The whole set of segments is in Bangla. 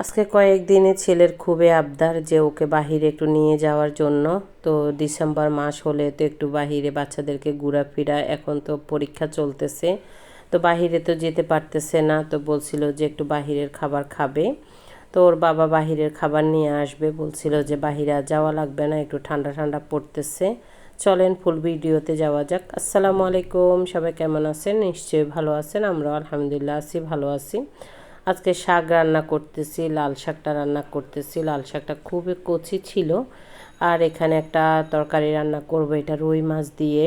আজকে কয়েকদিনে ছেলের খুবই আবদার যে ওকে বাহিরে একটু নিয়ে যাওয়ার জন্য। তো ডিসেম্বর মাস হলে তো একটু বাহিরে বাচ্চাদেরকে ঘোরাফেরা এখন তো পরীক্ষা চলতেছে। তো বাহিরে তো যেতে পারতেছে না, তো বলছিল যে একটু বাহিরের খাবার খাবে। তো ওর বাবা বাহিরের খাবার নিয়ে আসবে, বলছিল যে বাহিরে যাওয়া লাগবে না, একটু ঠান্ডা ঠান্ডা পড়তেছে। চলেন ফুল ভিডিওতে যাওয়া যাক। আসসালামু আলাইকুম, সবাই কেমন আছেন? নিশ্চয়ই ভালো আছেন, আমরাও আলহামদুলিল্লাহ আছি, ভালো আছি। আজকে শাক রান্না করতেছি, লাল শাকটা রান্না করতেছি। লাল শাকটা খুবই কচি ছিল। আর এখানে একটা তরকারি রান্না করব, এটা রুই মাছ দিয়ে,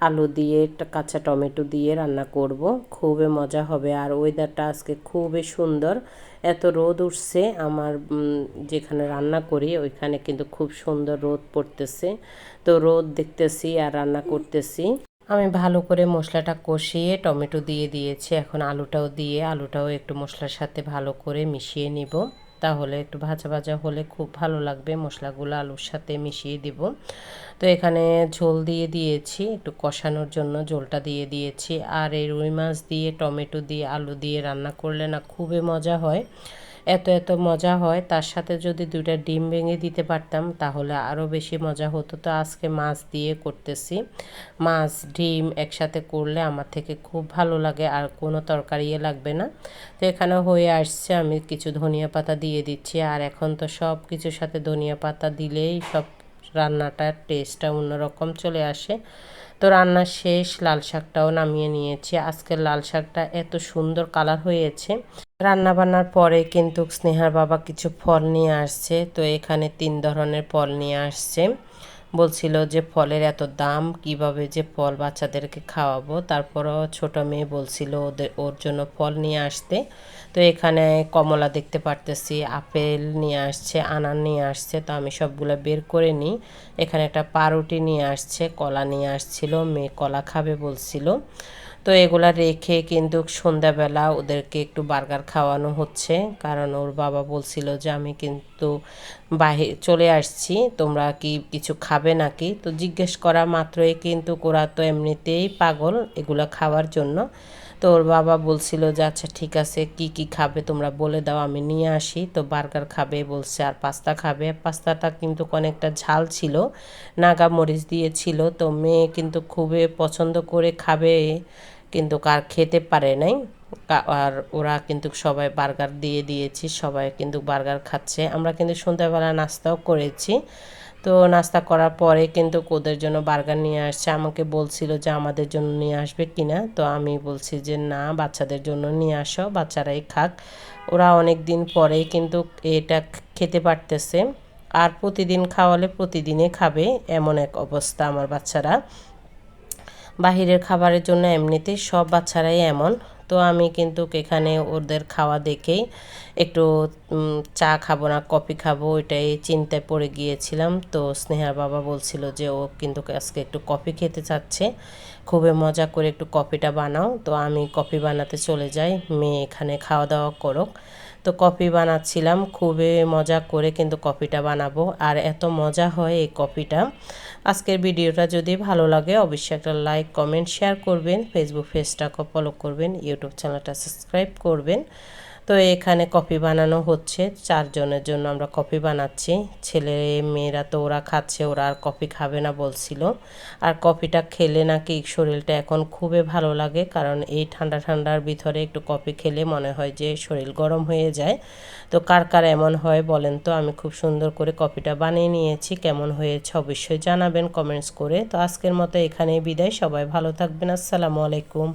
আলু দিয়ে কাঁচা টমেটো দিয়ে রান্না করব। খুবই মজা হবে। আর ওয়েদারটা আজকে খুবই সুন্দর। এত রোদ উঠছে, আমার যেখানে রান্না করি, ওইখানে কিন্তু খুব সুন্দর রোদ পড়তেছে। তো রোদ দেখতেছি আর রান্না করতেছি। আমি ভালো করে মশলাটা কষিয়ে টমেটো দিয়ে দিয়েছি। এখন আলুটাও দিয়ে, আলুটাও একটু মশলার সাথে ভালো করে মিশিয়ে নিব। তাহলে একটু ভাজা ভাজা হলে খুব ভালো লাগবে। মশলাগুলো আলুর সাথে মিশিয়ে দিব। তো এখানে ঝোল দিয়ে দিয়েছি, একটু কষানোর জন্য ঝোলটা দিয়ে দিয়েছি। আর এই রুই মাছ দিয়ে, টমেটো দিয়ে, আলু দিয়ে রান্না করলে না খুবই মজা হয়। এত এত মজা হয়। তার সাথে যদি দুইটা ডিম ভেঙে দিতে পারতাম, তাহলে আরও বেশি মজা হতো। তো আজকে মাছ দিয়ে করতেছি। মাছ, ডিম একসাথে করলে আমার থেকে খুব ভালো লাগে আর কোনো তরকারিও লাগবে না। তো এখানে হয়ে আসছে, আমি কিছু ধনিয়া পাতা দিয়ে দিচ্ছি। আর এখন তো সব কিছুর সাথে ধনিয়া পাতা দিলেই সব রান্নাটার টেস্টটা অন্যরকম চলে আসে। তো রান্না শেষ, লাল শাকটাও নামিয়ে নিয়েছি। আজকের লাল শাকটা এত সুন্দর কালার হয়েছে। রান্না বান্নার পরে কিন্তু স্নেহার বাবা কিছু ফল নিয়ে আসছে, তো এখানে তিন ধরনের ফল নিয়ে আসছে। বলছিল যে ফলের এত দাম, কীভাবে যে ফল বাচ্চাদেরকে খাওয়াবো? তারপরও ছোট মেয়ে বলছিল ওদের, ওর জন্য ফল নিয়ে আসতে। তো এখানে কমলা দেখতে পারতেছি, আপেল নিয়ে আসছে আনার নিয়ে আসছে, তো আমি সবগুলো বের করে নিই। এখানে একটা পাউরুটি নিয়ে আসছে, কলা নিয়ে আসছিল, মেয়ে কলা খাবে বলছিল। তো এগুলা রেখে কিন্তু সন্ধ্যাবেলা ওদেরকে একটু বার্গার খাওয়ানো হচ্ছে। কারণ ওর বাবা বলছিল যে, আমি কিন্তু বাহির চলে আসছি, তোমরা কি কিছু খাবে নাকি? তো জিজ্ঞেস করা মাত্রই কিন্তু ওরা তো এমনিতেই পাগল এগুলো খাওয়ার জন্য। তো ওর বাবা বলছিল যে আচ্ছা ঠিক আছে, কি কি খাবে তোমরা বলে দাও, আমি নিয়ে আসি। তো বার্গার খাবে বলছে, আর পাস্তা খাবে। পাস্তাটা কিন্তু অনেকটা ঝাল ছিল, নাগা মরিচ দিয়েছিল। তো মেয়ে কিন্তু খুবই পছন্দ করে খাবে। কিন্তু কার খেতে পারে নাই। আর ওরা কিন্তু সবাই বার্গার দিয়ে দিয়েছি, সবাই কিন্তু বার্গার খাচ্ছে। আমরা কিন্তু সন্ধ্যাবেলা নাস্তাও করেছি। তো নাস্তা করার পরে কিন্তু ওদের জন্য বার্গার নিয়ে আসছে। আমাকে বলছিল যে আমাদের জন্য নিয়ে আসবে কিনা। তো আমি বলছি যে না, বাচ্চাদের জন্য নিয়ে আসো, বাচ্চারাই খাক। ওরা অনেক দিন পরেই কিন্তু এটা খেতে পারতেছে। আর প্রতিদিন খাওয়ালে প্রতিদিনে খাবে, এমন এক অবস্থা আমার বাচ্চারা। বাহিরের খাবারের জন্য এমনিতেই সব বাচ্চারাই এমন। তো আমি কিন্তু এখানে ওদের খাওয়া দেখেই একটু চা খাব না, কফি খাব, ওইটাই চিন্তায় পড়ে গিয়েছিলাম। তো স্নেহার বাবা বলছিল যে ও কিন্তু আজকে একটু কফি খেতে চাচ্ছে। খুবই মজা করে একটু কফিটা বানাও। তো আমি কফি বানাতে চলে যাই, মেয়ে এখানে খাওয়া দাওয়া করুক। তো কফি বানাচ্ছিলাম, খুবই মজা করে কিন্তু কফিটা বানাবো। আর এত মজা হয় এই কফিটা। আজকের ভিডিওটা যদি ভালো লাগে, অবশ্যই একটা লাইক, কমেন্ট, শেয়ার করবেন। ফেসবুক পেজটাকে ফলো করবেন ইউটিউব চ্যানেলটা সাবস্ক্রাইব করবেন। তো এখানে কফি বানানো হচ্ছে। চারজনের জন্য আমরা কফি বানাচ্ছি। ছেলে, মেয়েরা তো ওরা খাচ্ছে, ওরা আর কফি খাবে না বলছিল। আর কফিটা খেলে নাকি শরীরটা এখন খুবই ভালো লাগে, কারণ এই ঠান্ডা ঠান্ডার ভিতরে একটু কফি খেলে মনে হয় যে শরীর গরম হয়ে যায়। তো কার কার এমন হয় বলেন তো? আমি খুব সুন্দর করে কফিটা বানিয়ে নিয়েছি। কেমন হয়েছে অবশ্যই জানাবেন কমেন্টস করে। তো আজকের মতো এখানেই বিদায়। সবাই ভালো থাকবেন। আসসালামু আলাইকুম।